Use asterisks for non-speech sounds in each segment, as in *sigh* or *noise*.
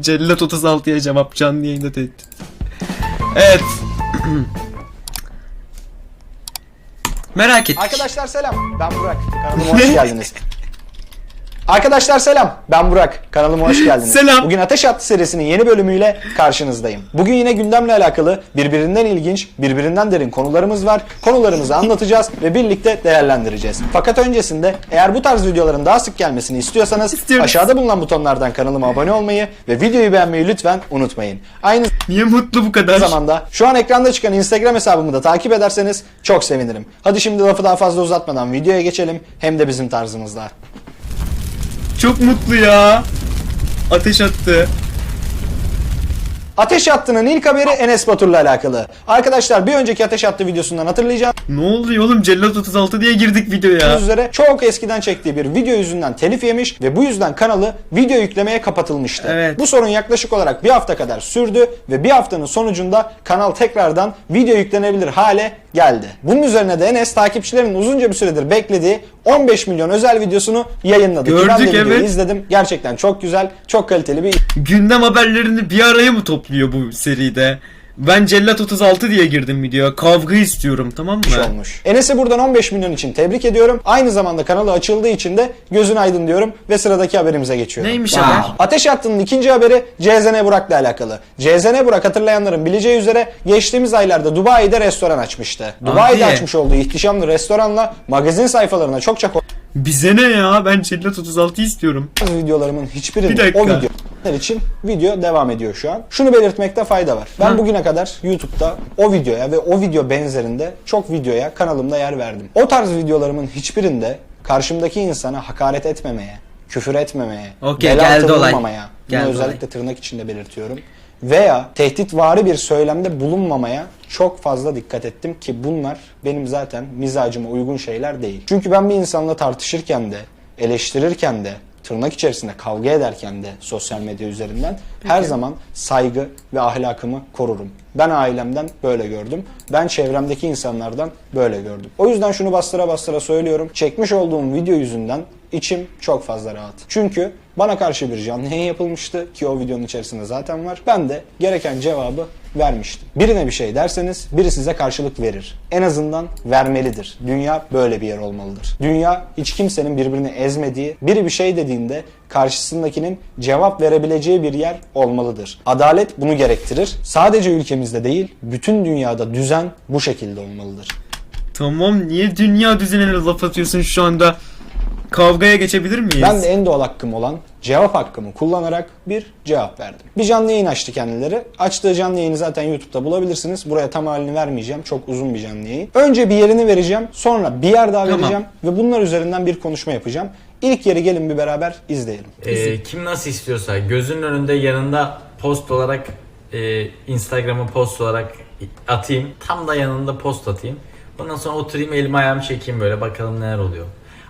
Cellat 36'ya cevap canlı yayında tehdit. Evet. *clears throat* Merak ettik. Arkadaşlar selam. Ben Burak. Kanalıma hoş geldiniz. *laughs* Arkadaşlar selam. Ben Burak. Kanalıma hoş *laughs* geldiniz. Selam. Bugün Ateş Hattı serisinin yeni bölümüyle karşınızdayım. Bugün yine gündemle alakalı birbirinden ilginç, birbirinden derin konularımız var. Konularımızı anlatacağız ve birlikte değerlendireceğiz. Fakat öncesinde eğer bu tarz videoların daha sık gelmesini istiyorsanız İstiyoruz. aşağıda bulunan butonlardan kanalıma abone olmayı ve videoyu beğenmeyi lütfen unutmayın. Aynı Niye mutlu bu kadar? zamanda şu an ekranda çıkan Instagram hesabımı da takip ederseniz çok sevinirim. Hadi şimdi lafı daha fazla uzatmadan videoya geçelim hem de bizim tarzımızda. Çok mutlu ya. Ateş attı. Ateş Hattı'nın ilk haberi Enes Batur'la alakalı. Arkadaşlar bir önceki Ateş Hattı videosundan hatırlayacağınız Ne oluyor oğlum Cellat 36 diye girdik videoya. üzere çok eskiden çektiği bir video yüzünden telif yemiş ve bu yüzden kanalı video yüklemeye kapatılmıştı. Evet. Bu sorun yaklaşık olarak bir hafta kadar sürdü ve bir haftanın sonucunda kanal tekrardan video yüklenebilir hale geldi. Bunun üzerine de Enes takipçilerin uzunca bir süredir beklediği 15 milyon özel videosunu yayınladı. Ki ben de Gördük, videoyu evet. izledim. Gerçekten çok güzel, çok kaliteli bir Gündem haberlerini bir araya mı topluyor bu seride? Ben Cellat 36 diye girdim videoya. Kavga istiyorum tamam mı? olmuş. Enes'i buradan 15 milyon için tebrik ediyorum. Aynı zamanda kanalı açıldığı için de gözün aydın diyorum ve sıradaki haberimize geçiyorum. Neymiş Wow. haber? Ateş Hattı'nın ikinci haberi CZN Burak'la alakalı. CZN Burak hatırlayanların bileceği üzere geçtiğimiz aylarda Dubai'de restoran açmıştı. Dubai'de Hadi. açmış olduğu ihtişamlı restoranla magazin sayfalarına çokça Bize ne ya? Ben Cellat 36 istiyorum. videolarımın Bir hiçbirinde dakika. o videolar için video devam ediyor şu an. Şunu belirtmekte fayda var. Ben Ha. bugüne kadar YouTube'da o videoya ve o video benzerinde çok videoya kanalımda yer verdim. O tarz videolarımın hiçbirinde karşımdaki insana hakaret etmemeye, küfür etmemeye, Okey, bel altı bunu özellikle tırnak içinde belirtiyorum. Veya tehditvari bir söylemde bulunmamaya çok fazla dikkat ettim ki bunlar benim zaten mizacıma uygun şeyler değil. Çünkü ben bir insanla tartışırken de, eleştirirken de, tırnak içerisinde kavga ederken de sosyal medya üzerinden her zaman saygı ve ahlakımı korurum. Ben ailemden böyle gördüm. Ben çevremdeki insanlardan böyle gördüm. O yüzden şunu bastıra bastıra söylüyorum. Çekmiş olduğum video yüzünden içim çok fazla rahat. Çünkü bana karşı bir canlı yayın yapılmıştı ki o videonun içerisinde zaten var. Ben de gereken cevabı vermiştim. Birine bir şey derseniz biri size karşılık verir. En azından vermelidir. Dünya böyle bir yer olmalıdır. Dünya hiç kimsenin birbirini ezmediği, biri bir şey dediğinde karşısındakinin cevap verebileceği bir yer olmalıdır. Adalet bunu gerektirir. Sadece ülkemizde değil, bütün dünyada düzen bu şekilde olmalıdır. Tamam niye dünya düzenine laf atıyorsun şu anda? Kavgaya geçebilir miyiz? Ben de en doğal hakkım olan cevap hakkımı kullanarak bir cevap verdim. Bir canlı yayın açtı kendileri. Açtığı canlı yayını zaten YouTube'da bulabilirsiniz. Buraya tam halini vermeyeceğim. Çok uzun bir canlı yayın. Önce bir yerini vereceğim. Sonra bir yer daha Tamam. vereceğim. Ve bunlar üzerinden bir konuşma yapacağım. İlk yeri gelin bir beraber izleyelim. Ee, kim nasıl istiyorsa gözünün önünde yanında post olarak e, Instagram'a post olarak atayım. Tam da yanında post atayım. Ondan sonra oturayım elimi ayağımı çekeyim böyle bakalım neler oluyor.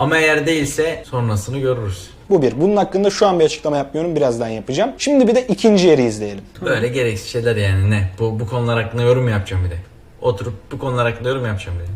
Ama eğer değilse sonrasını görürüz. Bu bir. Bunun hakkında şu an bir açıklama yapmıyorum. Birazdan yapacağım. Şimdi bir de ikinci yeri izleyelim. Böyle gereksiz şeyler yani ne? Bu, bu konular hakkında yorum yapacağım bir de. Oturup bu konular hakkında yorum yapacağım bir de.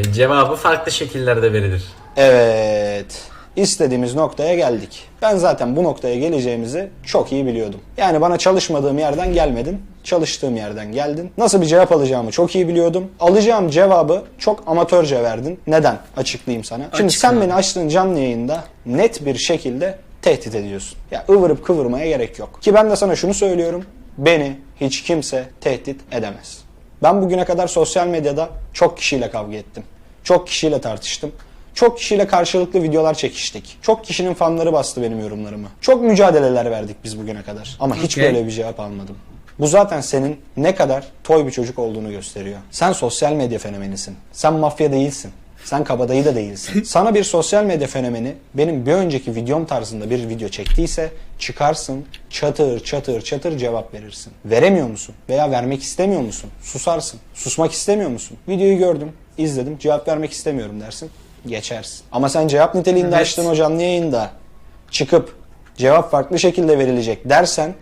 Ee, cevabı farklı şekillerde verilir. Evet. istediğimiz noktaya geldik. Ben zaten bu noktaya geleceğimizi çok iyi biliyordum. Yani bana çalışmadığım yerden gelmedin, çalıştığım yerden geldin. Nasıl bir cevap alacağımı çok iyi biliyordum. Alacağım cevabı çok amatörce verdin. Neden? Açıklayayım sana. Şimdi Açıkla. sen beni açtığın canlı yayında net bir şekilde tehdit ediyorsun. Ya ıvırıp kıvırmaya gerek yok. Ki ben de sana şunu söylüyorum. Beni hiç kimse tehdit edemez. Ben bugüne kadar sosyal medyada çok kişiyle kavga ettim. Çok kişiyle tartıştım. Çok kişiyle karşılıklı videolar çekiştik. Çok kişinin fanları bastı benim yorumlarımı. Çok mücadeleler verdik biz bugüne kadar. Ama hiç Okey. böyle bir cevap almadım. Bu zaten senin ne kadar toy bir çocuk olduğunu gösteriyor. Sen sosyal medya fenomenisin. Sen mafya değilsin. Sen kabadayı da değilsin. *laughs* Sana bir sosyal medya fenomeni benim bir önceki videom tarzında bir video çektiyse çıkarsın çatır çatır çatır cevap verirsin. Veremiyor musun? Veya vermek istemiyor musun? Susarsın. Susmak istemiyor musun? Videoyu gördüm, izledim, cevap vermek istemiyorum dersin. Geçersin. Ama sen cevap niteliğinde Evet. açtığın o canlı yayında çıkıp cevap farklı şekilde verilecek dersen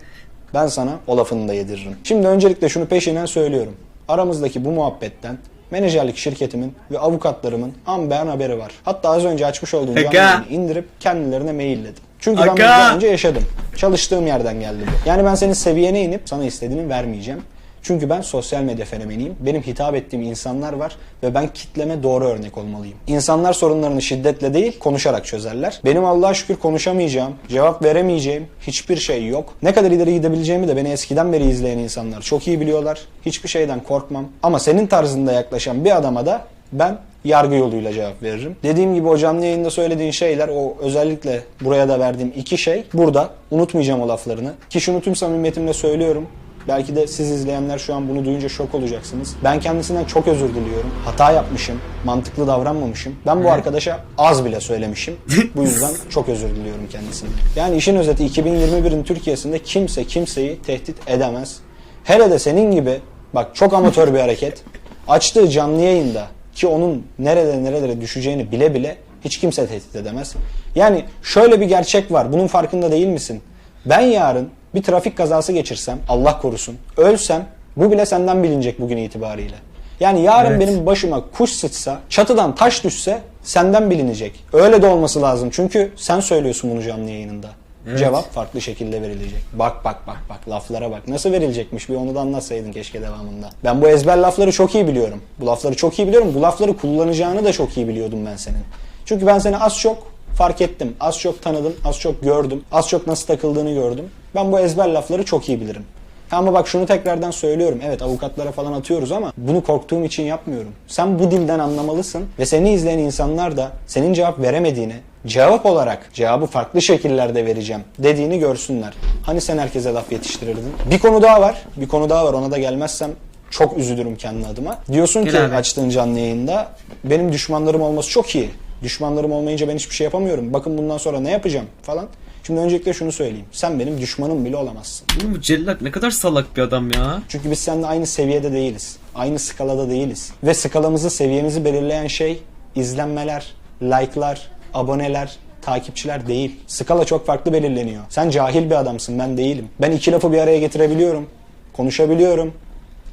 ben sana o lafını da yediririm. Şimdi öncelikle şunu peşinen söylüyorum. Aramızdaki bu muhabbetten menajerlik şirketimin ve avukatlarımın an beyan haberi var. Hatta az önce açmış olduğum canlı indirip kendilerine mailledim. Çünkü ben bunu Aga. daha önce yaşadım. Çalıştığım yerden geldi bu. Yani ben senin seviyene inip sana istediğini vermeyeceğim. Çünkü ben sosyal medya fenomeniyim. Benim hitap ettiğim insanlar var ve ben kitleme doğru örnek olmalıyım. İnsanlar sorunlarını şiddetle değil, konuşarak çözerler. Benim Allah'a şükür konuşamayacağım, cevap veremeyeceğim hiçbir şey yok. Ne kadar ileri gidebileceğimi de beni eskiden beri izleyen insanlar çok iyi biliyorlar. Hiçbir şeyden korkmam. Ama senin tarzında yaklaşan bir adama da ben yargı yoluyla cevap veririm. Dediğim gibi o canlı yayında söylediğin şeyler o özellikle buraya da verdiğim iki şey burada unutmayacağım o laflarını. Ki şunu tüm samimiyetimle söylüyorum. Belki de siz izleyenler şu an bunu duyunca şok olacaksınız. Ben kendisinden çok özür diliyorum. Hata yapmışım. Mantıklı davranmamışım. Ben bu arkadaşa az bile söylemişim. *laughs* Bu yüzden çok özür diliyorum kendisine. Yani işin özeti 2021'in Türkiye'sinde kimse kimseyi tehdit edemez. Hele de senin gibi bak çok amatör bir hareket. Açtığı canlı yayında ki onun nerede nerelere düşeceğini bile bile hiç kimse tehdit edemez. Yani şöyle bir gerçek var. Bunun farkında değil misin? Ben yarın bir trafik kazası geçirsem, Allah korusun, ölsem bu bile senden bilinecek bugün itibariyle. Yani yarın Evet. benim başıma kuş sıçsa, çatıdan taş düşse senden bilinecek. Öyle de olması lazım. Çünkü sen söylüyorsun bunu canlı yayınında. Evet. Cevap farklı şekilde verilecek. Bak bak bak bak laflara bak. Nasıl verilecekmiş bir onu da anlatsaydın keşke devamında. Ben bu ezber lafları çok iyi biliyorum. Bu lafları çok iyi biliyorum. Bu lafları kullanacağını da çok iyi biliyordum ben senin. Çünkü ben seni az çok fark ettim. Az çok tanıdım, az çok gördüm. Az çok nasıl takıldığını gördüm. Ben bu ezber lafları çok iyi bilirim. Ama bak şunu tekrardan söylüyorum. Evet avukatlara falan atıyoruz ama bunu korktuğum için yapmıyorum. Sen bu dilden anlamalısın ve seni izleyen insanlar da senin cevap veremediğini, cevap olarak cevabı farklı şekillerde vereceğim dediğini görsünler. Hani sen herkese laf yetiştirirdin? Bir konu daha var. Bir konu daha var. Ona da gelmezsem çok üzülürüm kendi adıma. Diyorsun Gel ki abi. açtığın canlı yayında benim düşmanlarım olması çok iyi. Düşmanlarım olmayınca ben hiçbir şey yapamıyorum. Bakın bundan sonra ne yapacağım falan. Şimdi öncelikle şunu söyleyeyim. Sen benim düşmanım bile olamazsın. Oğlum bu cellat ne kadar salak bir adam ya. Çünkü biz seninle aynı seviyede değiliz. Aynı skalada değiliz. Ve skalamızı, seviyemizi belirleyen şey izlenmeler, like'lar, aboneler, takipçiler değil. Skala çok farklı belirleniyor. Sen cahil bir adamsın, ben değilim. Ben iki lafı bir araya getirebiliyorum. Konuşabiliyorum.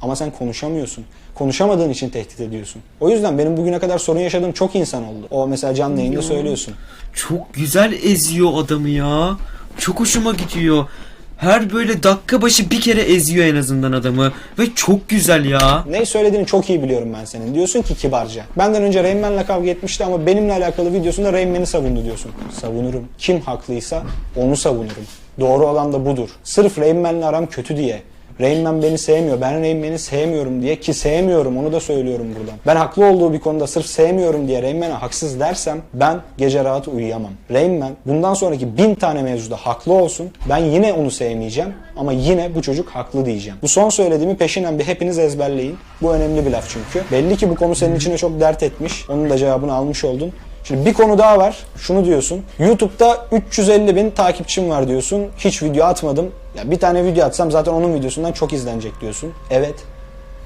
Ama sen konuşamıyorsun. Konuşamadığın için tehdit ediyorsun. O yüzden benim bugüne kadar sorun yaşadığım çok insan oldu. O mesela canlı yayında söylüyorsun. Çok güzel eziyor adamı ya. Çok hoşuma gidiyor. Her böyle dakika başı bir kere eziyor en azından adamı. Ve çok güzel ya. Ne söylediğini çok iyi biliyorum ben senin. Diyorsun ki kibarca. Benden önce Rain Man'le kavga etmişti ama benimle alakalı videosunda Rain Man'i savundu diyorsun. Savunurum. Kim haklıysa onu savunurum. Doğru olan da budur. Sırf Rain Man'le aram kötü diye. Rain Man beni sevmiyor. Ben Rain Man'i sevmiyorum diye ki sevmiyorum onu da söylüyorum buradan. Ben haklı olduğu bir konuda sırf sevmiyorum diye Rain Man'e haksız dersem ben gece rahat uyuyamam. Rain Man bundan sonraki bin tane mevzuda haklı olsun. Ben yine onu sevmeyeceğim ama yine bu çocuk haklı diyeceğim. Bu son söylediğimi peşinen bir hepiniz ezberleyin. Bu önemli bir laf çünkü. Belli ki bu konu senin içine çok dert etmiş. Onun da cevabını almış oldun. Şimdi bir konu daha var. Şunu diyorsun. YouTube'da 350 bin takipçim var diyorsun. Hiç video atmadım. Ya bir tane video atsam zaten onun videosundan çok izlenecek diyorsun. Evet.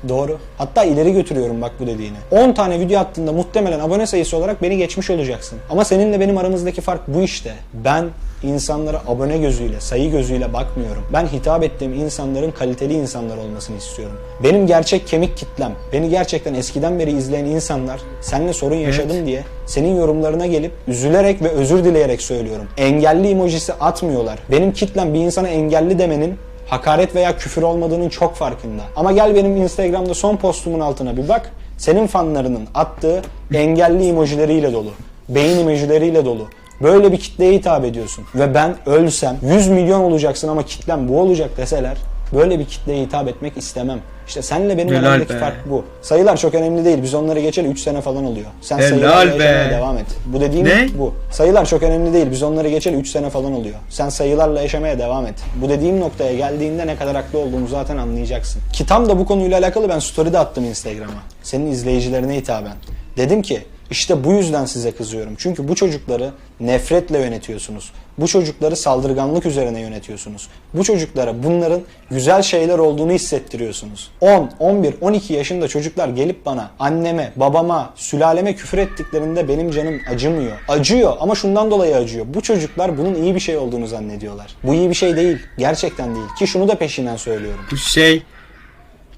Doğru. Hatta ileri götürüyorum bak bu dediğini. 10 tane video attığında muhtemelen abone sayısı olarak beni geçmiş olacaksın. Ama seninle benim aramızdaki fark bu işte. Ben insanlara abone gözüyle, sayı gözüyle bakmıyorum. Ben hitap ettiğim insanların kaliteli insanlar olmasını istiyorum. Benim gerçek kemik kitlem, beni gerçekten eskiden beri izleyen insanlar seninle sorun yaşadım diye senin yorumlarına gelip üzülerek ve özür dileyerek söylüyorum. Engelli emojisi atmıyorlar. Benim kitlem bir insana engelli demenin hakaret veya küfür olmadığının çok farkında. Ama gel benim Instagram'da son postumun altına bir bak. Senin fanlarının attığı engelli emojileriyle dolu. Beyin emojileriyle dolu. Böyle bir kitleye hitap ediyorsun. Ve ben ölsem 100 milyon olacaksın ama kitlem bu olacak deseler böyle bir kitleye hitap etmek istemem. İşte senle benim Helal aramdaki be. fark bu. Sayılar çok önemli değil. Biz onları geçeli 3 sene falan oluyor. Sen Helal sayılarla be. devam et. Bu dediğim Ne? bu. Sayılar çok önemli değil. Biz onları geçeli 3 sene falan oluyor. Sen sayılarla yaşamaya devam et. Bu dediğim noktaya geldiğinde ne kadar haklı olduğumu zaten anlayacaksın. Ki tam da bu konuyla alakalı ben story de attım Instagram'a. Senin izleyicilerine hitaben. Dedim ki işte bu yüzden size kızıyorum. Çünkü bu çocukları nefretle yönetiyorsunuz. Bu çocukları saldırganlık üzerine yönetiyorsunuz. Bu çocuklara bunların güzel şeyler olduğunu hissettiriyorsunuz. 10, 11, 12 yaşında çocuklar gelip bana anneme, babama, sülaleme küfür ettiklerinde benim canım acımıyor. Acıyor ama şundan dolayı acıyor. Bu çocuklar bunun iyi bir şey olduğunu zannediyorlar. Bu iyi bir şey değil. Gerçekten değil. Ki şunu da peşinden söylüyorum. Bu şey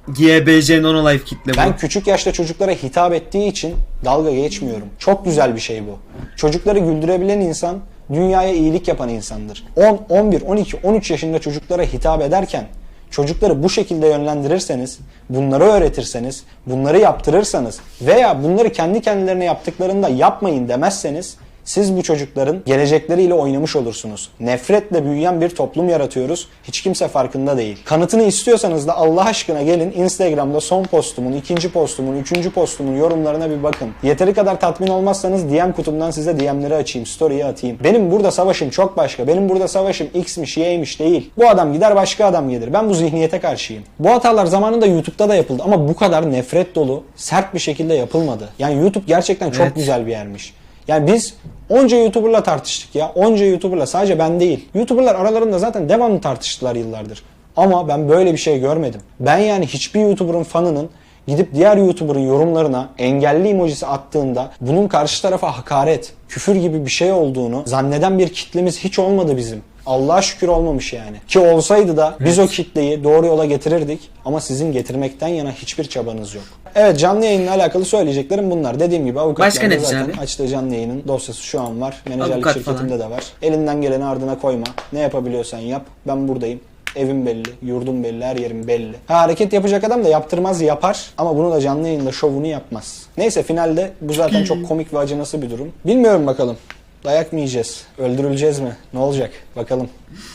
GBC Nono Life kitle bu. Ben küçük yaşta çocuklara hitap ettiği için dalga geçmiyorum. Çok güzel bir şey bu. Çocukları güldürebilen insan dünyaya iyilik yapan insandır. 10, 11, 12, 13 yaşında çocuklara hitap ederken çocukları bu şekilde yönlendirirseniz, bunları öğretirseniz, bunları yaptırırsanız veya bunları kendi kendilerine yaptıklarında yapmayın demezseniz siz bu çocukların gelecekleriyle oynamış olursunuz. Nefretle büyüyen bir toplum yaratıyoruz. Hiç kimse farkında değil. Kanıtını istiyorsanız da Allah aşkına gelin Instagram'da son postumun, ikinci postumun, üçüncü postumun yorumlarına bir bakın. Yeteri kadar tatmin olmazsanız DM kutumdan size DM'leri açayım, story'yi atayım. Benim burada savaşım çok başka. Benim burada savaşım X'miş, Y'ymiş değil. Bu adam gider başka adam gelir. Ben bu zihniyete karşıyım. Bu hatalar zamanında YouTube'da da yapıldı ama bu kadar nefret dolu, sert bir şekilde yapılmadı. Yani YouTube gerçekten çok Evet. güzel bir yermiş. Yani biz onca YouTuber'la tartıştık ya. Onca YouTuber'la sadece ben değil. YouTuber'lar aralarında zaten devamlı tartıştılar yıllardır. Ama ben böyle bir şey görmedim. Ben yani hiçbir YouTuber'ın fanının gidip diğer YouTuber'ın yorumlarına engelli emojisi attığında bunun karşı tarafa hakaret, küfür gibi bir şey olduğunu zanneden bir kitlemiz hiç olmadı bizim. Allah'a şükür olmamış yani. Ki olsaydı da biz o kitleyi doğru yola getirirdik ama sizin getirmekten yana hiçbir çabanız yok. Evet canlı yayınla alakalı söyleyeceklerim bunlar. Dediğim gibi avukatlar Başka ne zaten diyeceksin abi? açtığı canlı yayının dosyası şu an var. Menajerlik Avukat şirketimde de var. Elinden geleni ardına koyma. Ne yapabiliyorsan yap. Ben buradayım. Evim belli, yurdum belli, her yerim belli. Ha, hareket yapacak adam da yaptırmaz yapar ama bunu da canlı yayında şovunu yapmaz. Neyse finalde bu zaten çok *clears throat* komik ve acınası bir durum. Bilmiyorum bakalım. Dayak mı yiyeceğiz? Öldürüleceğiz mi? Ne olacak? Bakalım.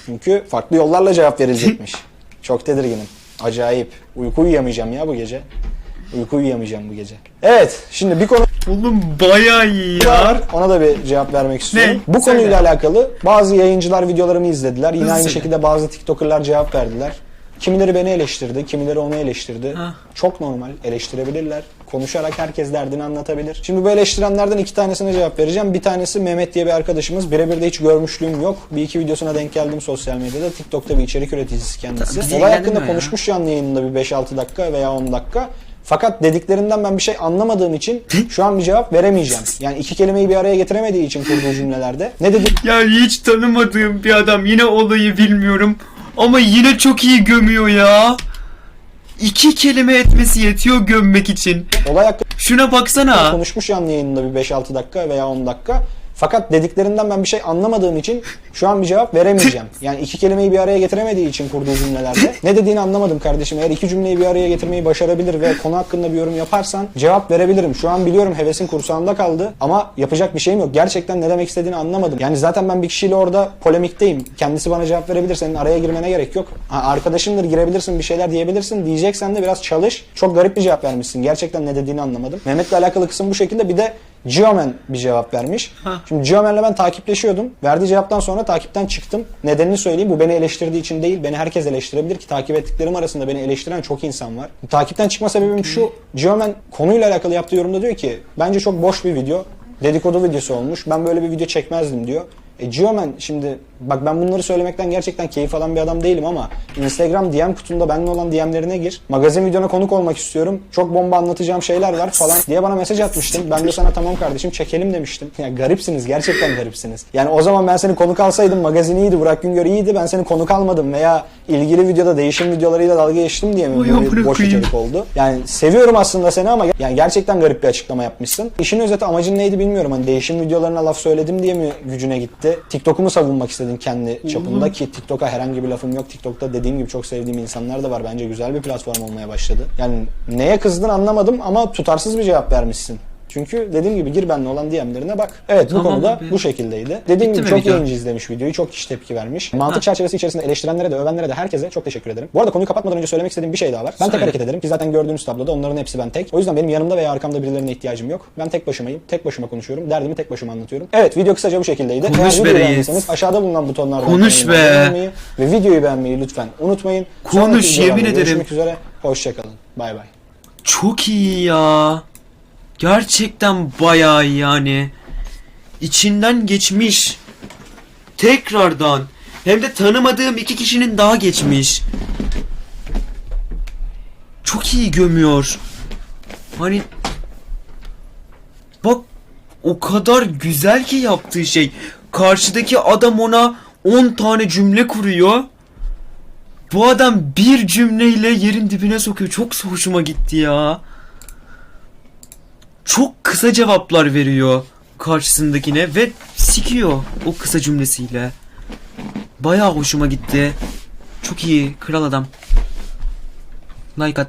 Çünkü farklı yollarla cevap verilecekmiş. *laughs* Çok tedirginim. Acayip. Uyku uyuyamayacağım ya bu gece. Uyku uyuyamayacağım bu gece. Evet, şimdi bir konu Oğlum baya iyi ya. Ona da bir cevap vermek istiyorum. Ne? Bu Söyle. konuyla alakalı bazı yayıncılar videolarımı izlediler. Yine Hızlı aynı şekilde bazı TikToker'lar cevap verdiler. Kimileri beni eleştirdi, kimileri onu eleştirdi. Ha. Çok normal, eleştirebilirler. Konuşarak herkes derdini anlatabilir. Şimdi bu eleştirenlerden iki tanesine cevap vereceğim. Bir tanesi Mehmet diye bir arkadaşımız. Birebir de hiç görmüşlüğüm yok. Bir iki videosuna denk geldim sosyal medyada. TikTok'ta bir içerik üreticisi kendisi. Bizi Olay hakkında ilgilendirmiyor ya. konuşmuş canlı yayınında bir 5-6 dakika veya 10 dakika. Fakat dediklerinden ben bir şey anlamadığım için *laughs* şu an bir cevap veremeyeceğim. Yani iki kelimeyi bir araya getiremediği için kurduğu cümlelerde. Ne dedi? Ya hiç tanımadığım bir adam yine olayı bilmiyorum ama yine çok iyi gömüyor ya. İki kelime etmesi yetiyor gömmek için. Olay hakkında Şuna baksana. konuşmuş canlı yayınında bir 5-6 dakika veya 10 dakika. Fakat dediklerinden ben bir şey anlamadığım için şu an bir cevap veremeyeceğim. *laughs* Yani iki kelimeyi bir araya getiremediği için kurduğu cümlelerde. Ne dediğini anlamadım kardeşim. Eğer iki cümleyi bir araya getirmeyi başarabilir ve konu hakkında bir yorum yaparsan cevap verebilirim. Şu an biliyorum hevesin kursağında kaldı ama yapacak bir şeyim yok. Gerçekten ne demek istediğini anlamadım. Yani zaten ben bir kişiyle orada polemikteyim. Kendisi bana cevap verebilir. Senin araya girmene gerek yok. Ha, arkadaşındır girebilirsin bir şeyler diyebilirsin. Diyeceksen de biraz çalış. Çok garip bir cevap vermişsin. Gerçekten ne dediğini anlamadım. Mehmet'le alakalı kısım bu şekilde. Bir de Geoman bir cevap vermiş. Ha. Şimdi Geoman'la ben takipleşiyordum. Verdiği cevaptan sonra takipten çıktım. Nedenini söyleyeyim. Bu beni eleştirdiği için değil. Beni herkes eleştirebilir ki takip ettiklerim arasında beni eleştiren çok insan var. Takipten çıkma sebebim şu. Geoman konuyla alakalı yaptığı yorumda diyor ki bence çok boş bir video. Dedikodu videosu olmuş. Ben böyle bir video çekmezdim diyor. E Geoman şimdi bak ben bunları söylemekten gerçekten keyif alan bir adam değilim ama Instagram DM kutunda benimle olan DM'lerine gir. Magazin videona konuk olmak istiyorum. Çok bomba anlatacağım şeyler var falan diye bana mesaj atmıştın. Ben de sana tamam kardeşim çekelim demiştim. Ya garipsiniz gerçekten garipsiniz. Yani o zaman ben seni konuk alsaydım magazin iyiydi, Burak Güngör iyiydi. Ben seni konuk almadım veya ilgili videoda değişim videolarıyla dalga geçtim diye mi böyle boş içerik oldu? Yani seviyorum aslında seni ama yani gerçekten garip bir açıklama yapmışsın. İşin özeti amacın neydi bilmiyorum. Hani değişim videolarına laf söyledim diye mi gücüne gitti? TikTok'umu savunmak istedin kendi çapında ki TikTok'a herhangi bir lafım yok. TikTok'ta dediğim gibi çok sevdiğim insanlar da var. Bence güzel bir platform olmaya başladı. Yani neye kızdın anlamadım ama tutarsız bir cevap vermişsin. Çünkü dediğim gibi gir benimle olan DM'lerine bak. Evet bu Tamam konuda abi. bu şekildeydi. Dediğim Bitti gibi çok video? yayıncı izlemiş videoyu. Çok kişi tepki vermiş. Mantık Ha. çerçevesi içerisinde eleştirenlere de övenlere de herkese çok teşekkür ederim. Bu arada konuyu kapatmadan önce söylemek istediğim bir şey daha var. Ben tek Söyle. hareket ederim ki zaten gördüğünüz tabloda onların hepsi ben tek. O yüzden benim yanımda veya arkamda birilerine ihtiyacım yok. Ben tek başımayım. Tek başıma konuşuyorum. Derdimi tek başıma anlatıyorum. Evet video kısaca bu şekildeydi. Konuş Eğer be reis. aşağıda bulunan butonlardan Konuş be. ve videoyu beğenmeyi lütfen unutmayın. Konuş, Sonraki yemin ederim. Görüşmek üzere. Hoşçakalın. Bay bay. Çok iyi ya. Gerçekten bayağı yani. İçinden geçmiş. Tekrardan. Hem de tanımadığım iki kişinin daha geçmiş. Çok iyi gömüyor. Hani bak o kadar güzel ki yaptığı şey. Karşıdaki adam ona 10 tane cümle kuruyor. Bu adam bir cümleyle yerin dibine sokuyor. Çok hoşuma gitti ya. Çok kısa cevaplar veriyor. karşısındakine ve sikiyor o kısa cümlesiyle. Bayağı hoşuma gitti. Çok iyi. Kral adam. Like at.